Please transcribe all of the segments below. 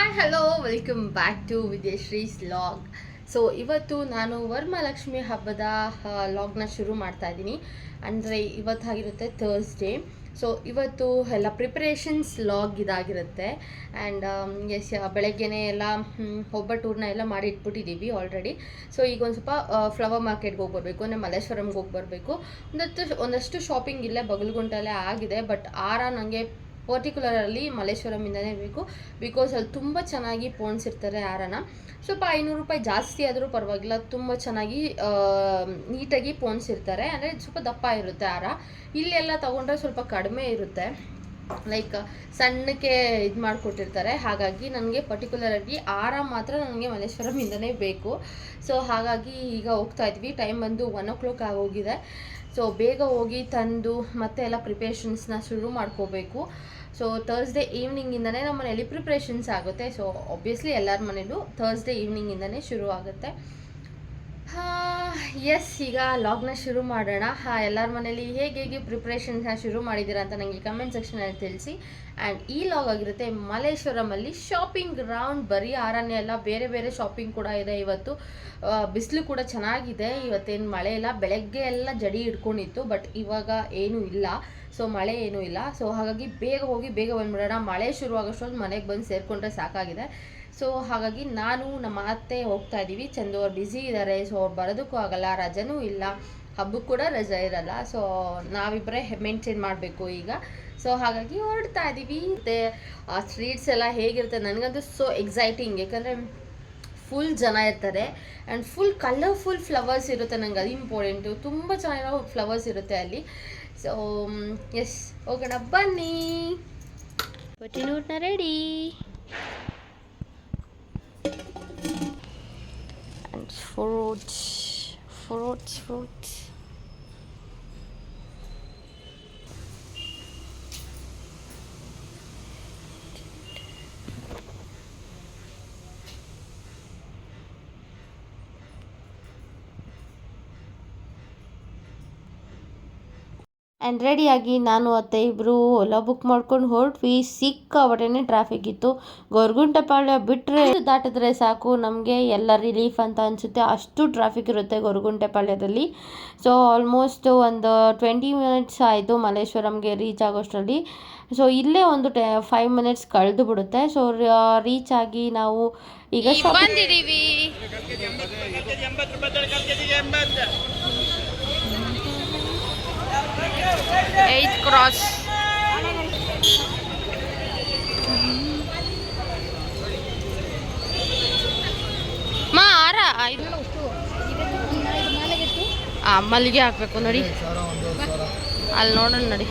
Hi hello welcome back to ವಿದ್ಯಶ್ರೀಸ್ vlog so ಇವತ್ತು ನಾನು ವರ್ಮಲಕ್ಷ್ಮಿ ಹಬ್ಬದ ಲಾಗ್ನ ಶುರು ಮಾಡ್ತಾ ಇದ್ದೀನಿ. ಅಂದರೆ ಇವತ್ತಾಗಿರುತ್ತೆ ಥರ್ಸ್ಡೇ ಸೊ ಇವತ್ತು ಎಲ್ಲ ಪ್ರಿಪ್ರೇಷನ್ಸ್ ಲಾಗ್ ಇದಾಗಿರುತ್ತೆ. ಆ್ಯಂಡ್ ಎಸ್ ಬೆಳಗ್ಗೆನೇ ಎಲ್ಲ ಒಬ್ಬ ಟೂರ್ನ ಎಲ್ಲ ಮಾಡಿ ಇಟ್ಬಿಟ್ಟಿದ್ದೀವಿ ಆಲ್ರೆಡಿ ಸೊ ಈಗ ಒಂದು ಸ್ವಲ್ಪ ಫ್ಲವರ್ ಮಾರ್ಕೆಟ್ಗೆ ಹೋಗಿ ಬರಬೇಕು ಅಂದರೆ ಮಲ್ಲೇಶ್ವರಂಗೆ ಹೋಗಿ ಬರಬೇಕು ಒಂದಷ್ಟು ಒಂದಷ್ಟು ಶಾಪಿಂಗ್ ಇಲ್ಲೇ ಬಗಲ್ಗುಂಟಲ್ಲೇ ಆಗಿದೆ. ಬಟ್ ಆರ ನನಗೆ ಪರ್ಟಿಕ್ಯುಲರಲ್ಲಿ ಮಲ್ಲೇಶ್ವರಮಿಂದನೇ ಬೇಕು. ಬಿಕಾಸ್ ಅಲ್ಲಿ ತುಂಬ ಚೆನ್ನಾಗಿ ಪೋಣಿಸಿರ್ತಾರೆ ಹಾರನ ಸ್ವಲ್ಪ ಐನೂರು ರೂಪಾಯಿ ಜಾಸ್ತಿ ಆದರೂ ಪರವಾಗಿಲ್ಲ, ತುಂಬ ಚೆನ್ನಾಗಿ ನೀಟಾಗಿ ಪೋಣಿಸಿರ್ತಾರೆ ಅಂದರೆ ಸ್ವಲ್ಪ ದಪ್ಪ ಇರುತ್ತೆ ಹಾರ ಇಲ್ಲೆಲ್ಲ ತಗೊಂಡ್ರೆ ಸ್ವಲ್ಪ ಕಡಿಮೆ ಇರುತ್ತೆ. ಲೈಕ್ ಸಣ್ಣಕ್ಕೆ ಇದು ಮಾಡಿಕೊಟ್ಟಿರ್ತಾರೆ. ಹಾಗಾಗಿ ನನಗೆ ಪರ್ಟಿಕ್ಯುಲರಾಗಿ ಆರ ಮಾತ್ರ ನನಗೆ ಮಲೇಶ್ವರಮಿಂದನೇ ಬೇಕು. ಸೊ ಹಾಗಾಗಿ ಈಗ ಹೋಗ್ತಾ ಇದ್ವಿ. ಟೈಮ್ ಬಂದು ಒನ್ ಓ ಕ್ಲಾಕ್ ಆಗೋಗಿದೆ. ಸೊ ಬೇಗ ಹೋಗಿ ತಂದು ಮತ್ತೆ ಎಲ್ಲ ಪ್ರಿಪ್ರೇಷನ್ಸ್ನ ಶುರು ಮಾಡ್ಕೋಬೇಕು. ಸೊ ಥರ್ಸ್ಡೇ ಈವ್ನಿಂಗಿಂದನೇ ನಮ್ಮ ಮನೇಲಿ ಪ್ರಿಪ್ರೇಷನ್ಸ್ ಆಗುತ್ತೆ. ಸೊ ಒಬ್ವಿಯಸ್ಲಿ ಎಲ್ಲರ ಮನೇಲೂ ಥರ್ಸ್ಡೇ ಈವ್ನಿಂಗಿಂದನೇ ಶುರು ಆಗುತ್ತೆ. ಎಸ್ ಈಗ ಲಾಗ್ನ ಶುರು ಮಾಡೋಣ. ಹಾಂ, ಎಲ್ಲರ ಮನೇಲಿ ಹೇಗೆ ಹೇಗೆ ಪ್ರಿಪ್ರೇಷನ್ಸ್ನ ಶುರು ಮಾಡಿದ್ದೀರಾ ಅಂತ ನನಗೆ ಕಮೆಂಟ್ ಸೆಕ್ಷನಲ್ಲಿ ತಿಳಿಸಿ. ಆ್ಯಂಡ್ ಈ ಲಾಗ್ ಆಗಿರುತ್ತೆ ಮಲೇಶ್ವರಮಲ್ಲಿ ಶಾಪಿಂಗ್ ರೌಂಡ್ ಬರೀ ಆರನೇ ಅಲ್ಲ, ಬೇರೆ ಬೇರೆ ಶಾಪಿಂಗ್ ಕೂಡ ಇದೆ ಇವತ್ತು. ಬಿಸಿಲು ಕೂಡ ಚೆನ್ನಾಗಿದೆ. ಇವತ್ತೇನು ಮಳೆ ಇಲ್ಲ, ಬೆಳಗ್ಗೆ ಎಲ್ಲ ಜಡಿ ಹಿಡ್ಕೊಂಡಿತ್ತು ಬಟ್ ಇವಾಗ ಏನೂ ಇಲ್ಲ. ಸೊ ಮಳೆ ಏನೂ ಇಲ್ಲ. ಸೊ ಹಾಗಾಗಿ ಬೇಗ ಹೋಗಿ ಬೇಗ ಬಂದುಬಿಡೋಣ. ಮಳೆ ಶುರು ಆಗೋಷ್ಟೊಂದು ಮನೆಗೆ ಬಂದು ಸೇರಿಕೊಂಡ್ರೆ ಸಾಕಾಗಿದೆ. ಸೊ ಹಾಗಾಗಿ ನಾನು ನಮ್ಮ ಅತ್ತೆ ಹೋಗ್ತಾ ಇದ್ದೀವಿ. ಚಂದು ಅವ್ರು ಬ್ಯುಸಿ ಇದ್ದಾರೆ ಸೊ ಅವ್ರು ಬರೋದಕ್ಕೂ ಆಗಲ್ಲ. ರಜನೂ ಇಲ್ಲ. ಹಬ್ಬಕ್ಕೆ ಕೂಡ ರಜೆ ಇರಲ್ಲ. ಸೊ ನಾವಿಬ್ಬರೇ ಮೇಂಟೈನ್ ಮಾಡಬೇಕು ಈಗ. ಸೊ ಹಾಗಾಗಿ ಹೊರಡ್ತಾ ಇದ್ದೀವಿ. ಮತ್ತು, ಆ ಸ್ಟ್ರೀಟ್ಸ್ ಎಲ್ಲ ಹೇಗಿರುತ್ತೆ? ನನಗಂತೂ ಸೊ ಎಕ್ಸೈಟಿಂಗ್ ಯಾಕಂದರೆ ಫುಲ್ ಜನ ಇರ್ತಾರೆ. ಆ್ಯಂಡ್ ಫುಲ್ ಕಲರ್ಫುಲ್ ಫ್ಲವರ್ಸ್ ಇರುತ್ತೆ. ನಂಗೆ ಅದು ಇಂಪಾರ್ಟೆಂಟು ತುಂಬ ಚೆನ್ನಾಗಿರೋ ಫ್ಲವರ್ಸ್ ಇರುತ್ತೆ ಅಲ್ಲಿ. ಸೊ ಎಸ್ ಹೋಗೋಣ ಬನ್ನಿ ಕೊಟ್ಟಿನೂರ್ನ ready and fruits fruits And ರೆಡಿಯಾಗಿ ನಾನು ಅತ್ತೆ ಇಬ್ಬರು ಓಲಾ ಬುಕ್ ಮಾಡ್ಕೊಂಡು ಹೊರಟ್ವಿ. ಸಿಕ್ಕಾಪಟ್ಟೆನೇ ಟ್ರಾಫಿಕ್ ಇತ್ತು. ಗೊರಗುಂಟೆಪಾಳ್ಯ ಬಿಟ್ಟರೆ ದಾಟಿದ್ರೆ ಸಾಕು. ನಮಗೆ ಎಲ್ಲ ರಿಲೀಫ್ ಅಂತ ಅನಿಸುತ್ತೆ. ಅಷ್ಟು ಟ್ರಾಫಿಕ್ ಇರುತ್ತೆ ಗೊರಗುಂಟೆಪಾಳ್ಯದಲ್ಲಿ. ಸೊ ಆಲ್ಮೋಸ್ಟ್ ಒಂದು ಟ್ವೆಂಟಿ ಮಿನಿಟ್ಸ್ ಆಯಿತು ಮಲ್ಲೇಶ್ವರಂಗೆ ರೀಚ್ ಆಗೋಷ್ಟರಲ್ಲಿ. ಸೊ ಇಲ್ಲೇ ಒಂದು ಟೆ ಫೈವ್ ಮಿನಿಟ್ಸ್ ಕಳೆದು ಬಿಡುತ್ತೆ. ಸೊ ರೀಚ್ ಆಗಿ ನಾವು ಈಗ ಬಂದಿದ್ದೀವಿ ಏಯ್ತ್ ಕ್ರಾಸ್ ಮಾ ಆರ ಐದು ಆ ಮಲ್ಲಿಗೆ ಹಾಕ್ಬೇಕು ನೋಡಿ ಅಲ್ಲಿ ನೋಡೋಣ ನೋಡಿ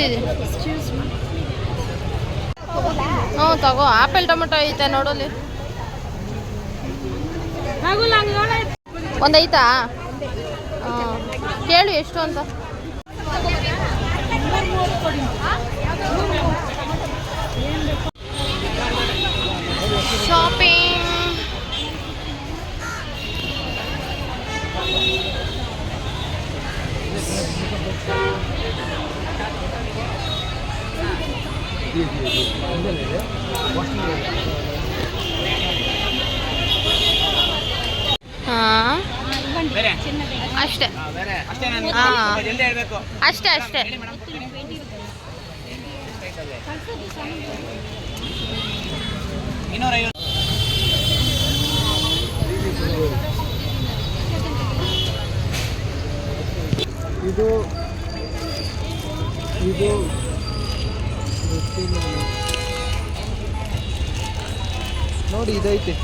ತುಳಸಿ ಹ್ಞೂ ತಗೋ. ಆಪಲ್ ಟೊಮೆಟೊ ಐತೆ ನೋಡಲಿ ಒಂದೈತಾ ಕೇಳು ಎಷ್ಟು ಅಂತ ಶಾಪಿಂಗ್ ಹಾಂ ಅಷ್ಟೇ ಅಷ್ಟೇ ಅಷ್ಟೇ ಅಷ್ಟೇ. ಇನ್ನೂರ ಇದು ಇದು ನೋಡಿ ಇದೈತೆ.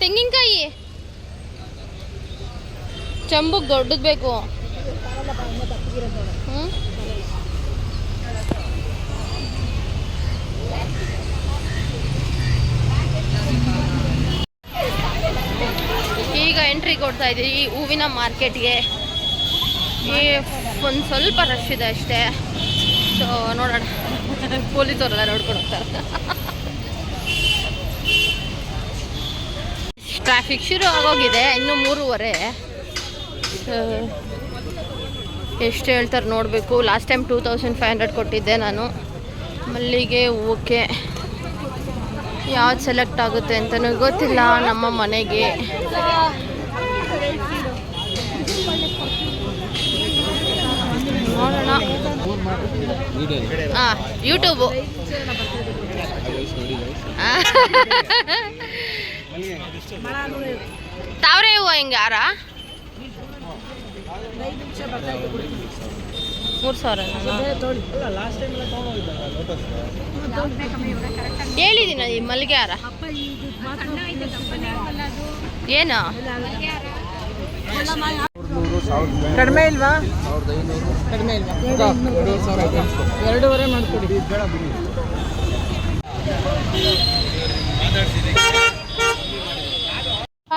ತೆಂಗಿನಕಾಯಿ. ಚಂಬುಗ್ ದೊಡ್ಡದು ಬೇಕು. ಹ್ಞೂ ಈಗ ಎಂಟ್ರಿ ಕೊಡ್ತಾ ಇದ್ದೀವಿ ಹೂವಿನ ಮಾರ್ಕೆಟ್ಗೆ. ಈ ಒಂದು ಸ್ವಲ್ಪ ರಶ್ ಇದೆ ಅಷ್ಟೇ. ಸೊ ನೋಡೋಣ. ಪೊಲೀಸವರೆಲ್ಲ ನೋಡ್ಕೊಂಡು ಹೋಗ್ತಾರೆ. ಟ್ರಾಫಿಕ್ ಶುರು ಆಗೋಗಿದೆ ಇನ್ನು ಮೂರುವರೆ. ಎಷ್ಟು ಹೇಳ್ತಾರೆ ನೋಡಬೇಕು. Last time two thousand five hundred ಕೊಟ್ಟಿದ್ದೆ ನಾನು. ಮಲ್ಲಿಗೆ ಹೂವಕ್ಕೆ ಯಾವ್ದು ಸೆಲೆಕ್ಟ್ ಆಗುತ್ತೆ ಅಂತಲೂ ಗೊತ್ತಿಲ್ಲ ನಮ್ಮ ಮನೆಗೆ. ನೋಡೋಣ. ಹಾಂ ಯೂಟ್ಯೂಬು ತಾವ್ರೆ ಹೂವು ಹಿಂಗೆ ಯಾರ ಮೂರು ಸಾವಿರ ಹೇಳಿದ್ದೀನಿ ಈ ಮಲ್ಲಿಗೆ ಹಾರ? ಏನು? ಕಡಿಮೆ ಇಲ್ವಾ? ಕಡಿಮೆ ಇಲ್ವಾ? ಎರಡೂವರೆ ಮಾಡ್ಕೊಡಿ. ಬೇಡ ಬಿಡಿ.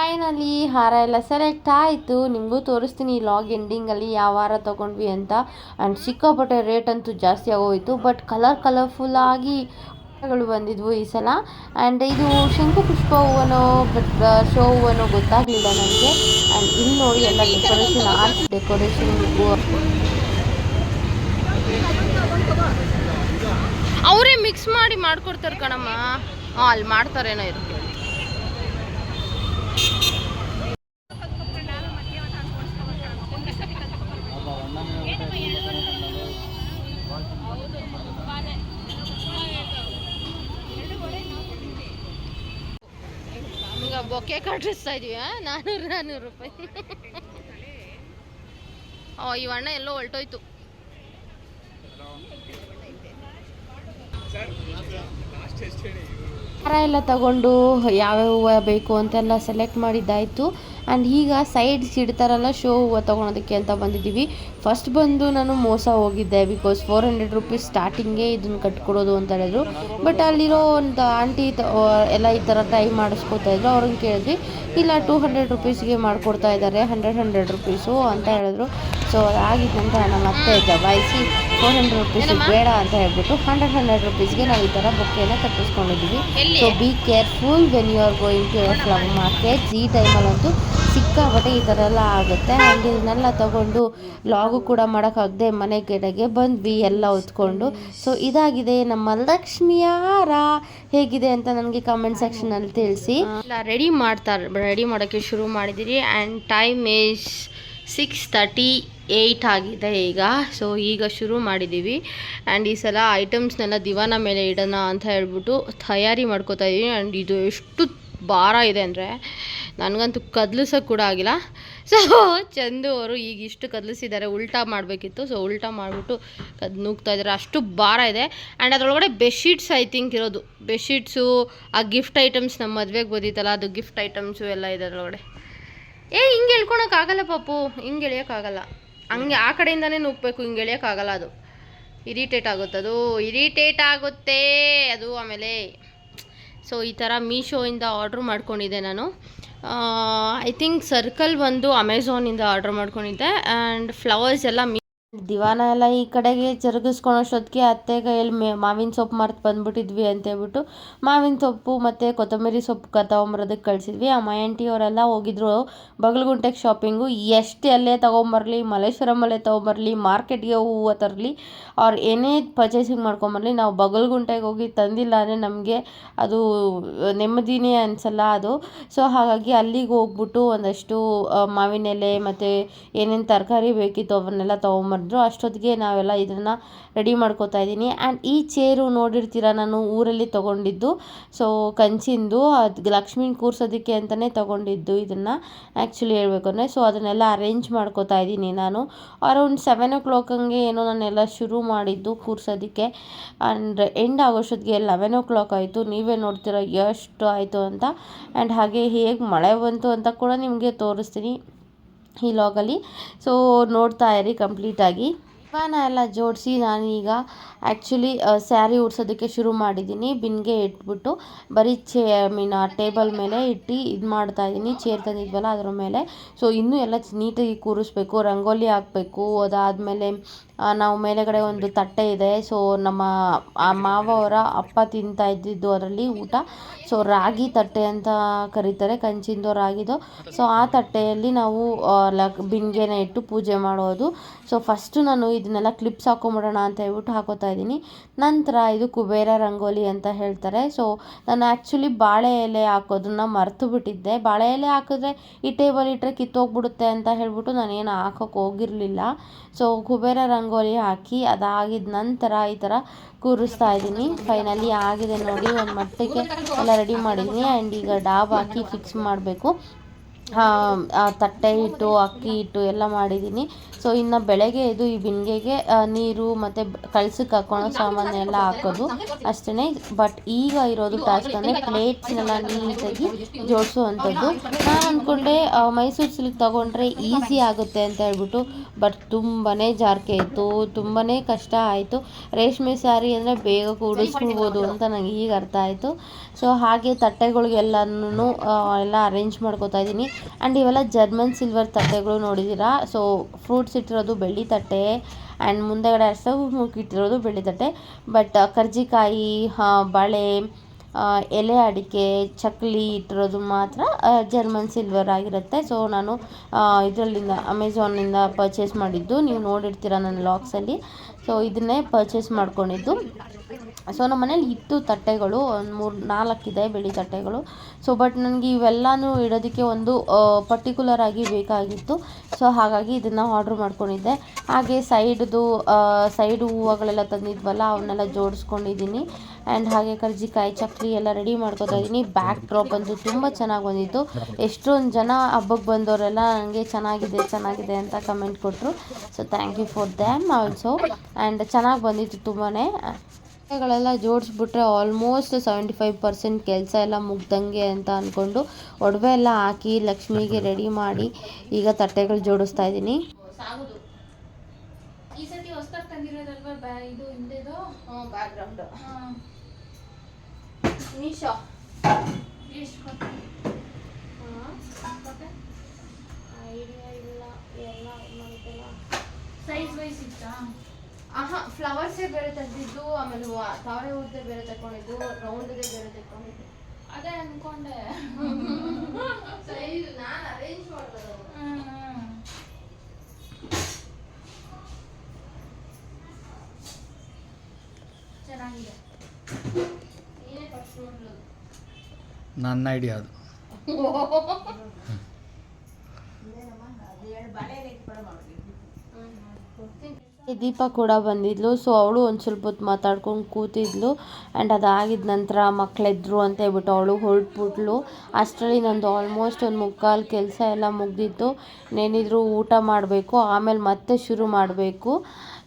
ಫೈನಲಿ ಹಾರ ಎಲ್ಲ ಸೆಲೆಕ್ಟ್ ಆಯಿತು. ನಿಮಗೂ ತೋರಿಸ್ತೀನಿ ಲಾಗ್ ಎಂಡಿಂಗಲ್ಲಿ ಯಾವ ಹಾರ ತೊಗೊಂಡ್ವಿ ಅಂತ. ಆ್ಯಂಡ್ ಸಿಕ್ಕಾಪಟ್ಟೆ ರೇಟ್ ಅಂತೂ ಜಾಸ್ತಿ ಆಗೋಯಿತು. ಬಟ್ ಕಲರ್ ಕಲರ್ಫುಲ್ ಆಗಿ ಗಳು ಬಂದಿದ್ವು ಈ ಸಲ. ಆ್ಯಂಡ್ ಇದು ಶಂಕುಪುಷ್ಪ ಹೂವನೋ ಬಟ್ ಶೋ ಹೂವನೋ ಗೊತ್ತಾಗಲಿಲ್ಲ ನನಗೆ ಆ್ಯಂಡ್ ಇಲ್ಲಿ ನೋಡಿ ಎಲ್ಲ ಡೆಕೋರೇಷನ್ ಆರ್ಟ್ ಡೆಕೋರೇಷನ್ ಅವರೇ ಮಿಕ್ಸ್ ಮಾಡಿ ಮಾಡ್ಕೊಡ್ತಾರೆ ಕಣಮ್ಮ. ಹಾಂ, ಅಲ್ಲಿ ಮಾಡ್ತಾರೇನೋ ಇದು ಈಗ ಕಟ್ಟಿಸ್ತಾ ಇದೀವಿ ನಾನ್ನೂರು ನಾನ್ನೂರು ರೂಪಾಯಿ. ಓ ಈ ಅಣ್ಣ ಎಲ್ಲೋ ಹೊಲ್ಟೋಯ್ತು. ಹಾರ ಎಲ್ಲ ತಗೊಂಡು ಯಾವ್ಯಾವ ಹೂವು ಬೇಕು ಅಂತೆಲ್ಲ ಸೆಲೆಕ್ಟ್ ಮಾಡಿದ್ದಾಯಿತು. ಆ್ಯಂಡ್ ಈಗ ಸೈಡ್ ಇಡ್ತಾರಲ್ಲ ಶೋ ಹೂವು ತೊಗೊಳೋದಕ್ಕೆ ಅಂತ ಬಂದಿದ್ದೀವಿ. ಫಸ್ಟ್ ಬಂದು ನಾನು ಮೋಸ ಹೋಗಿದ್ದೆ ಬಿಕಾಸ್ ಫೋರ್ ಹಂಡ್ರೆಡ್ ರುಪೀಸ್ ಸ್ಟಾರ್ಟಿಂಗೇ ಇದನ್ನು ಕಟ್ಕೊಡೋದು ಅಂತ ಹೇಳಿದ್ರು. ಬಟ್ ಅಲ್ಲಿರೋ ಒಂದು ಆಂಟಿ ಎಲ್ಲ ಈ ಥರ ಟ್ರೈ ಮಾಡಿಸ್ಕೊತಾ ಇದ್ರು. ಅವ್ರನ್ನ ಕೇಳಿದ್ವಿ, ಇಲ್ಲ ಟೂ ಹಂಡ್ರೆಡ್ ರುಪೀಸ್ಗೆ ಮಾಡಿಕೊಡ್ತಾ ಇದ್ದಾರೆ ಹಂಡ್ರೆಡ್ ಹಂಡ್ರೆಡ್ ರುಪೀಸು ಅಂತ ಹೇಳಿದ್ರು. ಸೊ ಅದಾಗಿದ್ದ ನಂತರ ನಮ್ಮ ಅತ್ತೆ ದಬಾಯಿಸಿ ಫೋರ್ ಹಂಡ್ರೆಡ್ ರುಪೀಸ್ ಬೇಡ ಅಂತ ಹೇಳ್ಬಿಟ್ಟು ಹಂಡ್ರೆಡ್ ಹಂಡ್ರೆಡ್ ರುಪೀಸ್ಗೆ ನಾವು ಈ ಥರ ಬುಕ್ಕೆಲ್ಲ ಕಟ್ಟಿಸ್ಕೊಂಡಿದ್ದೀವಿ. So be careful when you are going to flower market ಈ ಟೈಮಲ್ಲಂತೂ ಸಿಕ್ಕಾಪಟ್ಟೆ ಈ ಥರ ಎಲ್ಲ ಆಗುತ್ತೆ. ಆ್ಯಂಡ್ ಇದನ್ನೆಲ್ಲ ತಗೊಂಡು ಲಾಗು ಕೂಡ ಮಾಡೋಕ್ಕಾಗದೆ ಮನೆ ಗಿಡಗೆ ಬಂದ್ವಿ ಎಲ್ಲ ಹೊತ್ಕೊಂಡು. ಸೊ ಇದಾಗಿದೆ ನಮ್ಮ ಲಕ್ಷ್ಮಿಯ ಹಾರ ಹೇಗಿದೆ ಅಂತ ನನಗೆ ಕಮೆಂಟ್ ಸೆಕ್ಷನಲ್ಲಿ ತಿಳಿಸಿ. ಎಲ್ಲ ರೆಡಿ ಮಾಡ್ತಾರೆ ರೆಡಿ ಮಾಡೋಕ್ಕೆ ಶುರು ಮಾಡಿದ್ದೀರಿ. And time is six thirty eight ಆಗಿದೆ ಈಗ. ಸೊ ಈಗ ಶುರು ಮಾಡಿದ್ದೀವಿ ಆ್ಯಂಡ್ ಈ ಸಲ ಐಟಮ್ಸ್ನೆಲ್ಲ ದಿವಾನ ಮೇಲೆ ಇಡೋಣ ಅಂತ ಹೇಳ್ಬಿಟ್ಟು ತಯಾರಿ ಮಾಡ್ಕೋತಾ ಇದ್ದೀವಿ ಆ್ಯಂಡ್ ಇದು ಎಷ್ಟು ಭಾರ ಇದೆ ಅಂದರೆ ನನಗಂತೂ ಕದಲಿಸೋ ಕೂಡ ಆಗಿಲ್ಲ. ಸೊ ಚಂದು ಅವರು ಈಗ ಇಷ್ಟು ಕದಲಿಸಿದ್ದಾರೆ. ಉಲ್ಟಾ ಮಾಡಬೇಕಿತ್ತು. ಸೊ ಉಲ್ಟಾ ಮಾಡಿಬಿಟ್ಟು ಕದ್ ನೂಗ್ತಾ ಇದ್ದಾರೆ. ಅಷ್ಟು ಭಾರ ಇದೆ. ಆ್ಯಂಡ್ ಅದರೊಳಗಡೆ ಬೆಡ್ಶೀಟ್ಸ್ ಐ ಥಿಂಕ್ ಇರೋದು. ಬೆಡ್ಶೀಟ್ಸು, ಆ ಗಿಫ್ಟ್ ಐಟಮ್ಸ್ ನಮ್ಮ ಮದುವೆಗೆ ಬಂದಿತ್ತಲ್ಲ, ಅದು ಗಿಫ್ಟ್ ಐಟಮ್ಸು ಎಲ್ಲ ಇದೆ ಅದರೊಳಗಡೆ. ಏ, ಹಿಂಗೆ ಎಳ್ಕೊಳಕ್ಕಾಗಲ್ಲ ಪಾಪು. ಹಿಂಗೆ ಎಳಿಯೋಕ್ಕಾಗಲ್ಲ. ಹಂಗೆ ಆ ಕಡೆಯಿಂದನೇ ನುಗ್ಬೇಕು ಹಿಂಗೆ ಎಳಿಯೋಕ್ಕಾಗಲ್ಲ ಅದು. ಇರಿಟೇಟ್ ಆಗುತ್ತೆ ಅದು. ಇರಿಟೇಟ್ ಆಗುತ್ತೆ ಅದು ಆಮೇಲೆ. ಸೊ ಈ ಥರ ಮೀಶೋಯಿಂದ ಆರ್ಡ್ರ್ ಮಾಡ್ಕೊಂಡಿದ್ದೆ ನಾನು. ಐ ಥಿಂಕ್ ಸರ್ಕಲ್ ಬಂದು ಅಮೆಝಾನಿಂದ ಆರ್ಡ್ರ್ ಮಾಡ್ಕೊಂಡಿದ್ದೆ. ಆ್ಯಂಡ್ ಫ್ಲವರ್ಸ್ ಎಲ್ಲ ದಿವಾನ ಎಲ್ಲ ಈ ಕಡೆಗೆ ಜರುಗಿಸ್ಕೊಳೋಷ್ಟೊತ್ತಿಗೆ ಅತ್ತೆ ಕೈಯಲ್ಲಿ ಮೇ ಮಾವಿನ ಸೊಪ್ಪು ಮರ್ತು ಬಂದ್ಬಿಟ್ಟಿದ್ವಿ ಅಂತೇಳ್ಬಿಟ್ಟು ಮಾವಿನ ಸೊಪ್ಪು ಮತ್ತು ಕೊತ್ತಂಬರಿ ಸೊಪ್ಪು ಕ ತೊಗೊಂಬರೋದಕ್ಕೆ ಕಳಿಸಿದ್ವಿ. ಆ ಅವರೆಲ್ಲ ಹೋಗಿದ್ರು ಬಗಲಗುಂಟೆಗೆ ಶಾಪಿಂಗು. ಎಷ್ಟು ಅಲ್ಲೇ ತೊಗೊಂಬರಲಿ ಮಲ್ಲೇಶ್ವರಮಲ್ಲೇ ತೊಗೊಂಬರಲಿ, ಮಾರ್ಕೆಟ್ಗೆ ಹೂವು ತರಲಿ, ಅವ್ರು ಏನೇ ಪರ್ಚೇಸಿಂಗ್ ಮಾಡ್ಕೊಂಬರಲಿ, ನಾವು ಬಗಲಗುಂಟೆಗೆ ಹೋಗಿ ತಂದಿಲ್ಲ ಅಂದರೆ ನಮಗೆ ಅದು ನೆಮ್ಮದಿನೇ ಅನಿಸಲ್ಲ ಅದು. ಸೊ ಹಾಗಾಗಿ ಅಲ್ಲಿಗೆ ಹೋಗ್ಬಿಟ್ಟು ಒಂದಷ್ಟು ಮಾವಿನ ಎಲೆ ಮತ್ತು ಏನೇನು ತರಕಾರಿ ಬೇಕಿತ್ತು ಅವನ್ನೆಲ್ಲ ತೊಗೊಂಬಂದ್ರು ಅಷ್ಟೊತ್ತಿಗೆ ನಾವೆಲ್ಲ ಇದನ್ನು ರೆಡಿ ಮಾಡ್ಕೋತಾ ಇದ್ದೀನಿ. ಆ್ಯಂಡ್ ಈ ಚೇರು ನೋಡಿರ್ತೀರ, ನಾನು ಊರಲ್ಲಿ ತೊಗೊಂಡಿದ್ದು. ಸೊ ಕಂಚಿಂದು, ಅದು ಲಕ್ಷ್ಮೀನ ಕೂರ್ಸೋದಕ್ಕೆ ಅಂತಲೇ ತೊಗೊಂಡಿದ್ದು ಇದನ್ನು ಆ್ಯಕ್ಚುಲಿ ಹೇಳಬೇಕು ಅಂದರೆ. ಸೊ ಅದನ್ನೆಲ್ಲ ಅರೇಂಜ್ ಮಾಡ್ಕೋತಾ ಇದ್ದೀನಿ ನಾನು. ಅರೌಂಡ್ ಸೆವೆನ್ ಓ ಕ್ಲಾಕ್ ಹಂಗೆ ಏನೋ ನಾನೆಲ್ಲ ಶುರು ಮಾಡಿದ್ದು ಕೂರ್ಸೋದಕ್ಕೆ. ಆ್ಯಂಡ್ ಎಂಡ್ ಆಗೋಷ್ಟೊತ್ತಿಗೆ ಲೆವೆನ್ ಓ ಕ್ಲಾಕ್ ಆಯಿತು. ನೀವೇ ನೋಡ್ತೀರ, ಎಷ್ಟು ಆಯಿತು ಅಂತ. ಆ್ಯಂಡ್ ಹಾಗೆ ಹೇಗೆ ಮಳೆ ಬಂತು ಅಂತ ಕೂಡ ನಿಮಗೆ ತೋರಿಸ್ತೀನಿ. ಈ ಲಾಗಲ್ಲಿ ಸೊ ನೋಡ್ತಾ ಇರಿ ಕಂಪ್ಲೀಟಾಗಿ ದಿವಾನ ಎಲ್ಲ ಜೋಡಿಸಿ ನಾನೀಗ ಆ್ಯಕ್ಚುಲಿ ಸ್ಯಾರಿ ಉಡ್ಸೋದಕ್ಕೆ ಶುರು ಮಾಡಿದ್ದೀನಿ. ಬಿನ್ಗೆ ಇಟ್ಬಿಟ್ಟು ಬರೀ ಚೇ ಐ ಮೀನ್ ಆ ಟೇಬಲ್ ಮೇಲೆ ಇಟ್ಟು ಇದು ಮಾಡ್ತಾ ಇದ್ದೀನಿ. ಚೇರ್ ತಂದಿದ್ವಲ್ಲ ಅದ್ರ ಮೇಲೆ. ಸೊ ಇನ್ನೂ ಎಲ್ಲ ನೀಟಾಗಿ ಕೂರಿಸ್ಬೇಕು, ರಂಗೋಲಿ ಹಾಕಬೇಕು. ಅದಾದಮೇಲೆ ನಾವು ಮೇಲೆಗಡೆ ಒಂದು ತಟ್ಟೆ ಇದೆ. ಸೊ ನಮ್ಮ, ಆ ಮಾವವರ ಅಪ್ಪ ತಿಂತಾ ಇದ್ದಿದ್ದು ಅದರಲ್ಲಿ ಊಟ. ಸೊ ರಾಗಿ ತಟ್ಟೆ ಅಂತ ಕರೀತಾರೆ, ಕಂಚಿಂದು ರಾಗಿದು. ಸೊ ಆ ತಟ್ಟೆಯಲ್ಲಿ ನಾವು ಲಕ್ ಬಿಂದಿಗೆನ ಇಟ್ಟು ಪೂಜೆ ಮಾಡೋದು. ಸೊ ಫಸ್ಟು ನಾನು ಇದನ್ನೆಲ್ಲ ಕ್ಲಿಪ್ಸ್ ಹಾಕೊಂಬಿಡೋಣ ಅಂತ ಹೇಳ್ಬಿಟ್ಟು ಹಾಕೋತಾ ಇದ್ದೀನಿ. ನಂತರ ಇದು ಕುಬೇರ ರಂಗೋಲಿ ಅಂತ ಹೇಳ್ತಾರೆ. ಸೊ ನಾನು ಆ್ಯಕ್ಚುಲಿ ಬಾಳೆ ಎಲೆ ಹಾಕೋದನ್ನ ಮರೆತು ಬಿಟ್ಟಿದ್ದೆ. ಬಾಳೆ ಎಲೆ ಹಾಕಿದ್ರೆ ಈ ಟೇಬಲ್ ಇಟ್ಟರೆ ಕಿತ್ತೋಗ್ಬಿಡುತ್ತೆ ಅಂತ ಹೇಳ್ಬಿಟ್ಟು ನಾನೇನು ಹಾಕೋಕೆ ಹೋಗಿರಲಿಲ್ಲ. ಸೊ ಕುಬೇರ ರಂಗೋಲಿ ಹಾಕಿ ಅದಾಗಿದ ನಂತರ ಈ ಥರ ಕೂರಿಸ್ತಾ ಇದ್ದೀನಿ. ಫೈನಲಿ ಆಗಿದೆ ನೋಡಿ, ಒಂದು ಮಟ್ಟಕ್ಕೆ ಎಲ್ಲ ರೆಡಿ ಮಾಡಿದ್ದೀನಿ. ಆ್ಯಂಡ್ ಈಗ ಡಾಬ್ ಹಾಕಿ ಫಿಕ್ಸ್ ಮಾಡಬೇಕು. ತಟ್ಟೆ ಹಿಟ್ಟು, ಅಕ್ಕಿ ಹಿಟ್ಟು ಎಲ್ಲ ಮಾಡಿದ್ದೀನಿ. ಸೊ ಇನ್ನು ಬೆಳಗ್ಗೆ ಇದು ಈ ಬಿಂದಿಗೆಗೆ ನೀರು ಮತ್ತು ಕಳ್ಸಕ್ಕೆ ಹಾಕೊಳ್ಳೋ ಸಾಮಾನೆಲ್ಲ ಹಾಕೋದು. ಅಷ್ಟೇ ಬಟ್ ಈಗ ಇರೋದು ಟಾಸ್ಕ್ ಅಂದರೆ ಪ್ಲೇಟ್ಸ್ನೆಲ್ಲ ನೀಟಾಗಿ ಜೋಡಿಸುವಂಥದ್ದು. ನಾನು ಅಂದ್ಕೊಂಡೆ ಮೈಸೂರು ಸಿಲ್ಕ್ ತೊಗೊಂಡ್ರೆ ಈಸಿ ಆಗುತ್ತೆ ಅಂತ ಹೇಳ್ಬಿಟ್ಟು ಬಟ್ ತುಂಬಾ ಜಾರಿಕೆ ಇತ್ತು ತುಂಬಾ ಕಷ್ಟ ಆಯಿತು. ರೇಷ್ಮೆ ಸ್ಯಾರಿ ಅಂದರೆ ಬೇಗ ಕೂಡಿಸ್ಕೊಳ್ಬೋದು ಅಂತ ನನಗೆ ಈಗ ಅರ್ಥ ಆಯಿತು. ಸೊ ಹಾಗೆ ತಟ್ಟೆಗಳಿಗೆಲ್ಲನೂ ಎಲ್ಲ ಅರೇಂಜ್ ಮಾಡ್ಕೋತಾ ಇದ್ದೀನಿ. ಆ್ಯಂಡ್ ಇವೆಲ್ಲ ಜರ್ಮನ್ ಸಿಲ್ವರ್ ತಟ್ಟೆಗಳು ನೋಡಿದ್ದೀರಾ? ಸೊ ಫ್ರೂಟ್ಸ್ ಇಟ್ಟಿರೋದು ಬೆಳ್ಳಿ ತಟ್ಟೆ ಆ್ಯಂಡ್ ಮುಂದೆಗಡೆ ಇಟ್ಟಿರೋದು ಬೆಳ್ಳಿ ತಟ್ಟೆ. ಬಟ್ ಕರ್ಜಿಕಾಯಿ ಕಾಯಿ ಬಳೆ ಎಲೆ ಅಡಿಕೆ, ಚಕ್ಲಿ ಇಟ್ಟಿರೋದು ಮಾತ್ರ ಜರ್ಮನ್ ಸಿಲ್ವರ್ ಆಗಿರುತ್ತೆ. ಸೊ ನಾನು ಇದರಲ್ಲಿಂದ ಅಮೆಝಾನಿಂದ ಪರ್ಚೇಸ್ ಮಾಡಿದ್ದು. ನೀವು ನೋಡಿರ್ತೀರ ನನ್ನ ಲಾಕ್ಸಲ್ಲಿ ಸೊ ಇದನ್ನೇ ಪರ್ಚೇಸ್ ಮಾಡ್ಕೊಂಡಿದ್ದು. ಸೊ ನಮ್ಮ ಮನೇಲಿ ಇತ್ತು ತಟ್ಟೆಗಳು, ಒಂದು ಮೂರು ನಾಲ್ಕಿದೆ ಬಿಳಿ ತಟ್ಟೆಗಳು. ಸೊ ಬಟ್ ನನಗೆ ಇವೆಲ್ಲನೂ ಇಡೋದಕ್ಕೆ ಒಂದು ಪರ್ಟಿಕ್ಯುಲರ್ ಆಗಿ ಬೇಕಾಗಿತ್ತು. ಸೊ ಹಾಗಾಗಿ ಇದನ್ನು ಆರ್ಡ್ರ್ ಮಾಡ್ಕೊಂಡಿದ್ದೆ. ಹಾಗೆ ಸೈಡ್ದು ಸೈಡ್ ಹೂವುಗಳೆಲ್ಲ ತಂದಿದ್ವಲ್ಲ, ಅವನ್ನೆಲ್ಲ ಜೋಡಿಸ್ಕೊಂಡಿದ್ದೀನಿ. ಆ್ಯಂಡ್ ಹಾಗೆ ಕರ್ಜಿಕಾಯಿ, ಚಕ್ಲಿ ಎಲ್ಲ ರೆಡಿ ಮಾಡ್ಕೋತಾ ಇದ್ದೀನಿ. ಬ್ಯಾಕ್ ಡ್ರಾಪ್ ಅಂತೂ ತುಂಬ ಚೆನ್ನಾಗಿ ಬಂದಿತ್ತು. ಎಷ್ಟೊಂದು ಜನ ಹಬ್ಬಕ್ಕೆ ಬಂದವರೆಲ್ಲ ನನಗೆ ಚೆನ್ನಾಗಿದೆ ಚೆನ್ನಾಗಿದೆ ಅಂತ ಕಮೆಂಟ್ ಕೊಟ್ಟರು so thank you for them also and ಚೆನ್ನಾಗಿ ಬಂದಿತ್ತು ತುಂಬಾ ಬಟ್ಟೆಗಳೆಲ್ಲ ಜೋಡಿಸ್ಬಿಟ್ರೆ ಆಲ್ಮೋಸ್ಟ್ ಸೆವೆಂಟಿ ಫೈವ್ ಪರ್ಸೆಂಟ್ ಕೆಲಸ ಎಲ್ಲ ಮುಗ್ದಂಗೆ ಅಂತ ಅಂದ್ಕೊಂಡು ಒಡವೆ ಎಲ್ಲ ಹಾಕಿ ಲಕ್ಷ್ಮಿಗೆ ರೆಡಿ ಮಾಡಿ ಈಗ ತಟ್ಟೆಗಳು ಜೋಡಿಸ್ತಾ ಇದ್ದೀನಿ. ಸಾಗುದು. ಈ ಸತಿ ಹೊಸ್ದಾಗ್ ತಂದಿರೋದಲ್ವಾ? ಇದು ಹಿಂದೆದು? ಬ್ಯಾಕ್ ಗ್ರೌಂಡ್ ಹಾ. ಮೀಶೋ ಎಷ್ಟು ಕೊಟ್ಟೆ ಕೊಟ್ಟೆ ಐಡಿಯಾ ಇಲ್ಲ. ಎಲ್ಲ ಮಾಡಿದ್ದೆಲ್ಲ ಸೈಜ್ ವೈಸ್ ಇತ್ತಾ? ಆಹಾ ಫ್ಲವರ್ಸೇ ಬೇರೆ ತೆಗ್ದಿದ್ದು ಆಮೇಲೆ ತಾವರೆ ಹೂದೇ ಬೇರೆ ತಕೊಂಡಿದ್ದು ರೌಂಡದೇ ಬೇರೆ ತಕೊಂಡಿದ್ದು ಅದೇ ಅನ್ಕೊಂಡೆ. ಸೈಜ್ ನಾನು ಅರೇಂಜ್ ಮಾಡೋದು. ಚೆನ್ನಾಗಿದೆ. ನನ್ನ ಐಡಿಯಾ ಅದು. ದೀಪ ಕೂಡ ಬಂದಿದ್ಲು. ಸೊ ಅವಳು ಒಂದು ಸ್ವಲ್ಪ ಹೊತ್ತು ಮಾತಾಡ್ಕೊಂಡು ಕೂತಿದ್ಲು. ಆ್ಯಂಡ್ ಅದಾಗಿದ ನಂತರ ಮಕ್ಕಳೆದ್ರು ಅಂತ ಹೇಳ್ಬಿಟ್ಟು ಅವಳು ಹೊರಟ್ಬಿಟ್ಲು. ಅಷ್ಟರಲ್ಲಿ ನಂದು ಆಲ್ಮೋಸ್ಟ್ ಒಂದು ಮುಕ್ಕಾಲು ಕೆಲಸ ಎಲ್ಲ ಮುಗ್ದಿತ್ತು. ಇನ್ನೇನಿದ್ರು ಊಟ ಮಾಡಬೇಕು, ಆಮೇಲೆ ಮತ್ತೆ ಶುರು ಮಾಡಬೇಕು.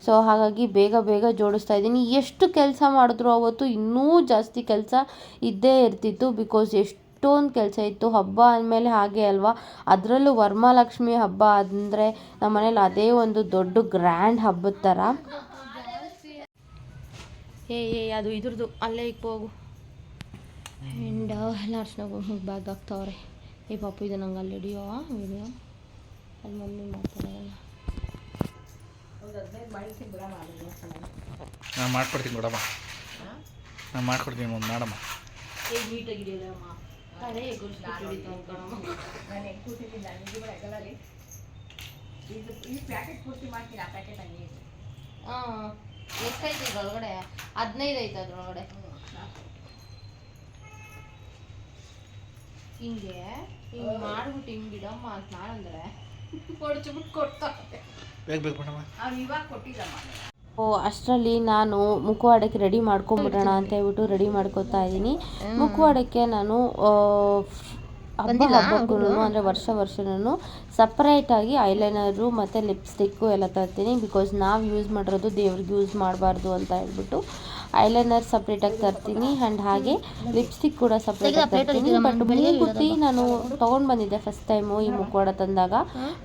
ಸೊ ಹಾಗಾಗಿ ಬೇಗ ಬೇಗ ಜೋಡಿಸ್ತಾ ಇದ್ದೀನಿ. ಎಷ್ಟು ಕೆಲಸ ಮಾಡಿದ್ರು ಅವತ್ತು ಇನ್ನೂ ಜಾಸ್ತಿ ಕೆಲಸ ಇದ್ದೇ ಇರ್ತಿತ್ತು. ಬಿಕಾಸ್ ಎಷ್ಟೊಂದು ಕೆಲಸ ಇತ್ತು ಹಬ್ಬ ಅಂದಮೇಲೆ ಹಾಗೆ ಅಲ್ವಾ? ಅದರಲ್ಲೂ ವರಮಹಾಲಕ್ಷ್ಮಿ ಹಬ್ಬ ಅಂದರೆ ನಮ್ಮ ಮನೇಲಿ ಅದೇ ಒಂದು ದೊಡ್ಡ ಗ್ರ್ಯಾಂಡ್ ಹಬ್ಬದ ಥರ ಏ ಏ ಅದು ಇದ್ರದ್ದು ಅಲ್ಲೇ ಇಕ್ ಹೋಗು. ಆ್ಯಂಡ್ ಎಲ್ಲ ಅರ್ಶನ ಬ್ಯಾಗ್ ಹಾಕ್ತಾವ್ರೆ. ಏ ಪಾಪು ಇದು ನಂಗೆ ಅಲ್ಲಿ ಹಿಡಿಯೋ ವಿಡಿಯೋ ಅಲ್ಲಿ ಮಮ್ಮಿ ಮಾಡ್ತಾರೆ ನಾನು ಮಾಡ್ಕೊಡ್ತೀನಿ ಕೊಡಮ್ಮ ನಾನು ಮಾಡ್ಕೊಡ್ತೀನಿ ಒಂದು ಮಾಡಮ್ಮ ಅದೇ ಗುರ್ಸ್ಬಿಟ್ಟು ಹಿಡಿತಾವ್ ಕಣಮ್ಮ. ಹಾಂ ಎಷ್ಟೈತೆ ಒಳಗಡೆ? ಹದಿನೈದು ಐತೆ ಅದ್ರೊಳಗಡೆ. ಹಿಂಗೆ ಹಿಂಗ್ ಮಾಡ್ಬಿಟ್ಟು ಹಿಂಗೆ ಇಡಮ್ಮ ಅಂತ ನಾನಂದ್ರೆ ಹೊಡ್ಚ್ಬಿಟ್ಟು ಕೊಡ್ತಾರೆ ಬೇಗ ಬೇಗ ಇವಾಗ ಓ ಅಷ್ಟರಲ್ಲಿ ನಾನು ಮುಖವಾಡಕ್ಕೆ ರೆಡಿ ಮಾಡ್ಕೊಂಬಿಡೋಣ ಅಂತ ಹೇಳ್ಬಿಟ್ಟು ರೆಡಿ ಮಾಡ್ಕೊತಾ ಇದ್ದೀನಿ. ಮುಖವಾಡಕ್ಕೆ ನಾನು ಹಬ್ಬ ಬಂದಿಲ್ಲ ಹಬ್ಬಕ್ಕೂ? ಅಂದರೆ ವರ್ಷ ವರ್ಷನೂ ಸಪ್ರೇಟಾಗಿ ಐಲೈನರು ಮತ್ತು ಲಿಪ್ಸ್ಟಿಕ್ಕು ಎಲ್ಲ ತರ್ತೀನಿ ಬಿಕಾಸ್ ನಾವು ಯೂಸ್ ಮಾಡಿರೋದು ದೇವ್ರಿಗೆ ಯೂಸ್ ಮಾಡಬಾರ್ದು ಅಂತ ಹೇಳ್ಬಿಟ್ಟು ಐಲೈನರ್ ಸಪ್ರೇಟಾಗಿ ತರ್ತೀನಿ ಆ್ಯಂಡ್ ಹಾಗೆ ಲಿಪ್ಸ್ಟಿಕ್ ಕೂಡ ಸಪ್ರೇಟಾಗಿ ತರ್ತೀನಿ. ಬಟ್ ಮೂಗುತಿ ನಾನು ತೊಗೊಂಡು ಬಂದಿದ್ದೆ ಫಸ್ಟ್ ಟೈಮು ಈ ಮುಖವಾಡ ತಂದಾಗ.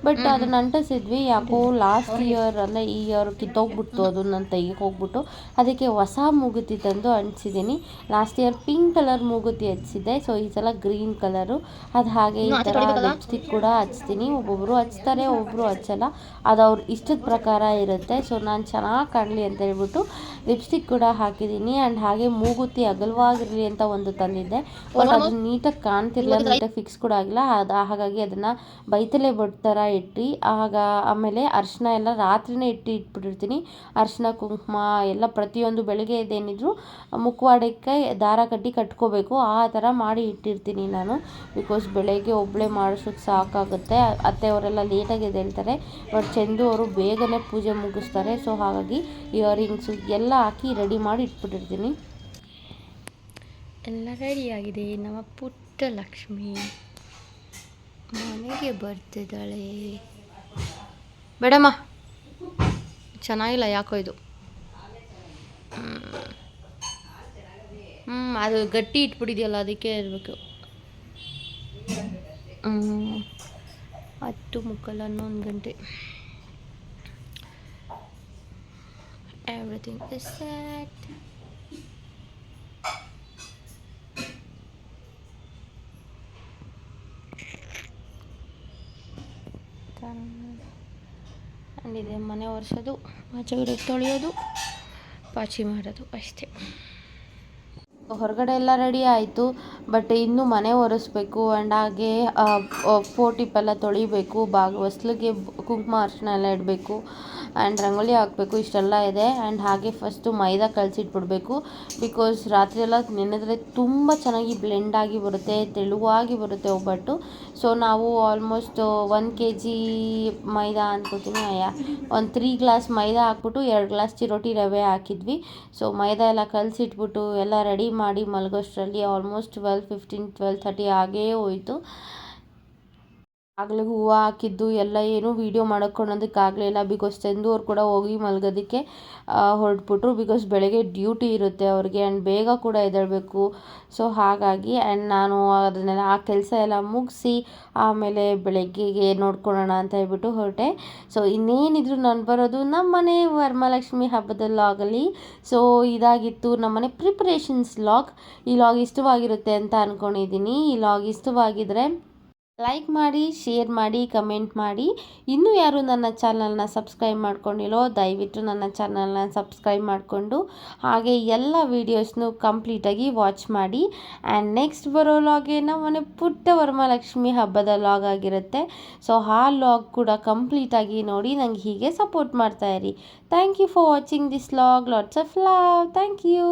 ಬಟ್ ಅದನ್ನ ಅಂಟಿಸಿದ್ವಿ ಯಾಕೋ ಲಾಸ್ಟ್ ಇಯರ್ ಅಂದರೆ ಈ ಇಯರ್ ಕಿತ್ತೋಗ್ಬಿಡ್ತು ಅದು ನಾನು ತೆಗಿಗೆ ಹೋಗ್ಬಿಟ್ಟು. ಅದಕ್ಕೆ ಹೊಸ ಮೂಗುತಿ ತಂದು ಅಂಟಿಸಿದ್ದೀನಿ. ಲಾಸ್ಟ್ ಇಯರ್ ಪಿಂಕ್ ಕಲರ್ ಮೂಗುತಿ ಹಚ್ಚಿದ್ದೆ. ಸೊ ಈ ಸಲ ಗ್ರೀನ್ ಕಲರು ಅದು ಹಾಗೆ ಈ ಥರ ಲಿಪ್ಸ್ಟಿಕ್ ಕೂಡ ಹಚ್ತೀನಿ. ಒಬ್ಬೊಬ್ಬರು ಹಚ್ತಾರೆ ಒಬ್ಬರು ಹಚ್ಚಲ್ಲ. ಅದು ಅವ್ರ ಇಷ್ಟದ ಪ್ರಕಾರ ಇರುತ್ತೆ. ಸೊ ನಾನು ಚೆನ್ನಾಗಿ ಕಾಣಲಿ ಅಂತ ಹೇಳ್ಬಿಟ್ಟು ಲಿಪ್ಸ್ಟಿಕ್ ಕೂಡ ಹಾಕಿದ್ದೀನಿ. ಆ್ಯಂಡ್ ಹಾಗೆ ಮೂಗುತಿ ಅಗಲವಾಗಿರಲಿ ಅಂತ ಒಂದು ತಂದಿದ್ದೆ. ಬಟ್ ಅದು ನೀಟಾಗಿ ಕಾಣ್ತಿರಲಿಲ್ಲ. ನೀಟಾಗಿ ಫಿಕ್ಸ್ ಕೂಡ ಆಗಿಲ್ಲ. ಅದು ಹಾಗಾಗಿ ಅದನ್ನು ಬೈತಲೆ ಬೊಟ್ಟು ಥರ ಇಟ್ಟು ಆಗ ಆಮೇಲೆ ಅರಿಶಿನ ಎಲ್ಲ ರಾತ್ರಿನೇ ಇಟ್ಟು ಇಟ್ಬಿಟ್ಟಿರ್ತೀನಿ. ಅರಿಶಿನ ಕುಂಕುಮ ಎಲ್ಲ ಪ್ರತಿಯೊಂದು ಬೆಳಗ್ಗೆ ಇದೇನಿದ್ರು ಮುಖವಾಡಕ್ಕೆ ದಾರ ಕಟ್ಟಿ ಕಟ್ಕೋಬೇಕು. ಆ ಥರ ಮಾಡಿ ಇಟ್ಟಿರ್ತೀನಿ ನಾನು. ಬಿಕಾಸ್ ಬೆಳಗ್ಗೆ ಒಬ್ಬಳೇ ಮಾಡಿಸೋಕೆ ಸಾಕಾಗುತ್ತೆ. ಅತ್ತೆಯವರೆಲ್ಲ ಲೇಟಾಗಿ ಎದ್ದೇಳ್ತಾರೆ. ಬಟ್ ಚಂದು ಅವರು ಬೇಗನೆ ಪೂಜೆ ಮುಗಿಸ್ತಾರೆ. ಸೊ ಹಾಗಾಗಿ ಇಯರಿಂಗ್ಸು ಎಲ್ಲ ಹಾಕಿ ರೆಡಿ ಮಾಡಿ ಇಟ್ಬಿಟ್ಟಿರ್ತೀನಿ. ಎಲ್ಲ ರೆಡಿಯಾಗಿದೆ ನಮ್ಮ ಪುಟ್ಟ ಲಕ್ಷ್ಮಿ. ಮನೆಗೆ ಬರ್ತಿದ್ದಾಳೆ. ಬೇಡಮ್ಮ. ಚೆನ್ನಾಗಿಲ್ಲ ಯಾಕೋ ಇದು. ಹ್ಞೂ ಅದು ಗಟ್ಟಿ ಇಟ್ಬಿಟ್ಟಿದೆಯಲ್ಲ ಅದಕ್ಕೆ ಇರಬೇಕು ಹತ್ತು ಮುಕ್ಕಲ್ ಹನ್ನೊಂದು ಗಂಟೆ. ಎವ್ರಿಥಿಂಗ್ ಇಸ್ ಸೆಟ್ ಇದೆ ಮನೆ ಒರೆಸೋದು ಆಚೆಗಡೆ ತೊಳೆಯೋದು, ಪಾಚಿ ಮಾಡೋದು ಅಷ್ಟೇ. ಹೊರಗಡೆ ಎಲ್ಲ ರೆಡಿ ಆಯಿತು ಬಟ್ ಇನ್ನೂ ಮನೆ ಒರೆಸ್ಬೇಕು ಆ್ಯಂಡ್ ಹಾಗೆ ಫೋರ್ ತೊಳಿಬೇಕು ಬಾಗ್ ಹೊಸ್ಲಿಗೆ ಕುಂಕುಮ ಅರ್ಶನ ಎಲ್ಲ ಇಡಬೇಕು. ಆ್ಯಂಡ್ ರಂಗೋಲಿ ಹಾಕಬೇಕು, ಇಷ್ಟೆಲ್ಲ ಇದೆ. ಆ್ಯಂಡ್ ಹಾಗೆ ಫಸ್ಟು ಮೈದಾ ಕಲಸಿಟ್ಬಿಡ್ಬೇಕು ಬಿಕಾಸ್ ರಾತ್ರಿ ಎಲ್ಲ ನೆನೆದ್ರೆ ತುಂಬ ಚೆನ್ನಾಗಿ ಬ್ಲೆಂಡ್ ಆಗಿ ಬರುತ್ತೆ, ತೆಳುವಾಗಿ ಬರುತ್ತೆ ಒಬ್ಬಟ್ಟು. ಸೊ ನಾವು almost one K G maida ಅಂದ್ಕೋತೀನಿ ಅಯ್ಯ. ಒಂದು ತ್ರೀ ಗ್ಲಾಸ್ ಮೈದಾ ಹಾಕ್ಬಿಟ್ಟು ಎರಡು ಗ್ಲಾಸ್ ಚಿರೋಟಿ ರವೆ ಹಾಕಿದ್ವಿ. ಸೊ ಮೈದಾ ಎಲ್ಲ ಕಲಸಿಟ್ಬಿಟ್ಟು ಎಲ್ಲ ರೆಡಿ ಮಾಡಿ ಮಲಗೋಷ್ಟರಲ್ಲಿ almost twelve fifteen twelve thirty ಹಾಗೇ ಹೋಯಿತು. ಆಗಲೇ ಹೂವು ಹಾಕಿದ್ದು ಎಲ್ಲ ಏನೂ ವೀಡಿಯೋ ಮಾಡೋಕ್ಕೊಳೋದಕ್ಕಾಗಲಿಲ್ಲ ಬಿಕಾಸ್ ಚಂದು ಅವ್ರು ಕೂಡ ಹೋಗಿ ಮಲಗೋದಕ್ಕೆ ಹೊರಟ್ಬಿಟ್ರು. ಬಿಕಾಸ್ ಬೆಳಗ್ಗೆ ಡ್ಯೂಟಿ ಇರುತ್ತೆ ಅವ್ರಿಗೆ ಆ್ಯಂಡ್ ಬೇಗ ಕೂಡ ಎದ್ದೇಳಬೇಕು. ಸೊ ಹಾಗಾಗಿ ಆ್ಯಂಡ್ ನಾನು ಅದನ್ನೆಲ್ಲ, ಆ ಕೆಲಸ ಎಲ್ಲ ಮುಗಿಸಿ ಆಮೇಲೆ ಬೆಳಗ್ಗೆಗೆ ನೋಡ್ಕೊಳ್ಳೋಣ ಅಂತ ಹೇಳ್ಬಿಟ್ಟು ಹೊರಟೆ. ಸೊ ಇನ್ನೇನಿದ್ರು ನಾನು ಬರೋದು ನಮ್ಮನೆ ವರಮಹಾಲಕ್ಷ್ಮಿ ಹಬ್ಬದಲ್ಲಾಗಲಿ ಸೊ ಇದಾಗಿತ್ತು ನಮ್ಮನೆ ಪ್ರಿಪ್ರೇಷನ್ಸ್ ಲಾಗ್ ಈ ಲಾಗ್ ಇಷ್ಟವಾಗಿರುತ್ತೆ ಅಂತ ಅಂದ್ಕೊಂಡಿದ್ದೀನಿ ಈ ಲಾಗ್ ಇಷ್ಟವಾಗಿದ್ದರೆ ಲೈಕ್ ಮಾಡಿ ಶೇರ್ ಮಾಡಿ ಕಮೆಂಟ್ ಮಾಡಿ. ಇನ್ನೂ ಯಾರು ನನ್ನ ಚಾನಲ್ನ ಸಬ್ಸ್ಕ್ರೈಬ್ ಮಾಡ್ಕೊಂಡಿಲ್ಲೋ ದಯವಿಟ್ಟು ನನ್ನ ಚಾನಲ್ನ ಸಬ್ಸ್ಕ್ರೈಬ್ ಮಾಡಿಕೊಂಡು, ಹಾಗೆ ಎಲ್ಲ ವೀಡಿಯೋಸ್ನು ಕಂಪ್ಲೀಟಾಗಿ ವಾಚ್ ಮಾಡಿ. ಆ್ಯಂಡ್ ನೆಕ್ಸ್ಟ್ ಬರೋ ಲಾಗೆ ನಮ್ಮನೆ ಪುಟ್ಟ ವರಮಹಾಲಕ್ಷ್ಮಿ ಹಬ್ಬದ ಲಾಗ್ ಆಗಿರುತ್ತೆ. ಸೊ ಆ ಲಾಗ್ ಕೂಡ ಕಂಪ್ಲೀಟಾಗಿ ನೋಡಿ, ನಂಗೆ ಹೀಗೆ ಸಪೋರ್ಟ್ ಮಾಡ್ತಾ ಇರಿ. Thank you for watching this vlog lots of love thank you